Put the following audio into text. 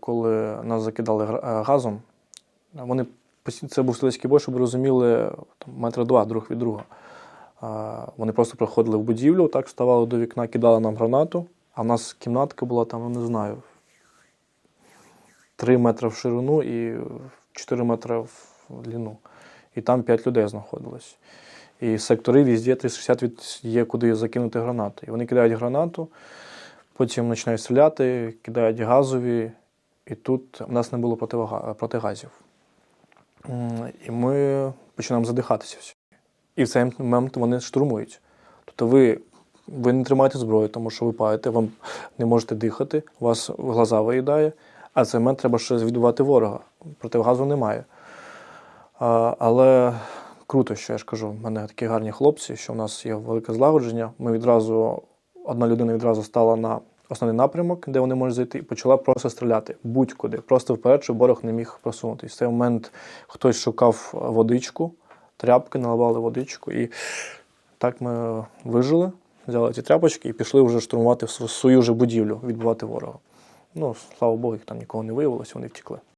Коли нас закидали е, газом, вони це був стрілецький бой, щоб розуміли, там, метра два друг від друга. Вони просто приходили в будівлю, так ставали до вікна, кидали нам гранату, а в нас кімнатка була там, не знаю, 3 метри в ширину і 4 метри в длину. І там 5 людей знаходилось. І сектори везде 360 від є, куди закинути гранати. І вони кидають гранату, потім починають стріляти, кидають газові, і тут в нас не було протигазів. І ми починаємо задихатися всі. І в цей момент вони штурмують. Тобто ви, ви не тримаєте зброю, тому що ви паєте, вам не можете дихати, у вас глаза виїдає, а в цей момент треба ще звідувати ворога. Противогазу немає. А, але круто, що я ж кажу, в мене такі гарні хлопці, що в нас є велике злагодження. Ми відразу, одна людина відразу стала на основний напрямок, де вони можуть зайти, і почала просто стріляти будь-куди, просто вперед, щоб ворог не міг просунутися. В цей момент хтось шукав водичку, тряпки, наливали водичку, і так ми вижили, взяли ці тряпочки і пішли вже штурмувати свою же будівлю, відбивати ворога. Ну, слава Богу, їх там нікого не виявилося, вони втекли.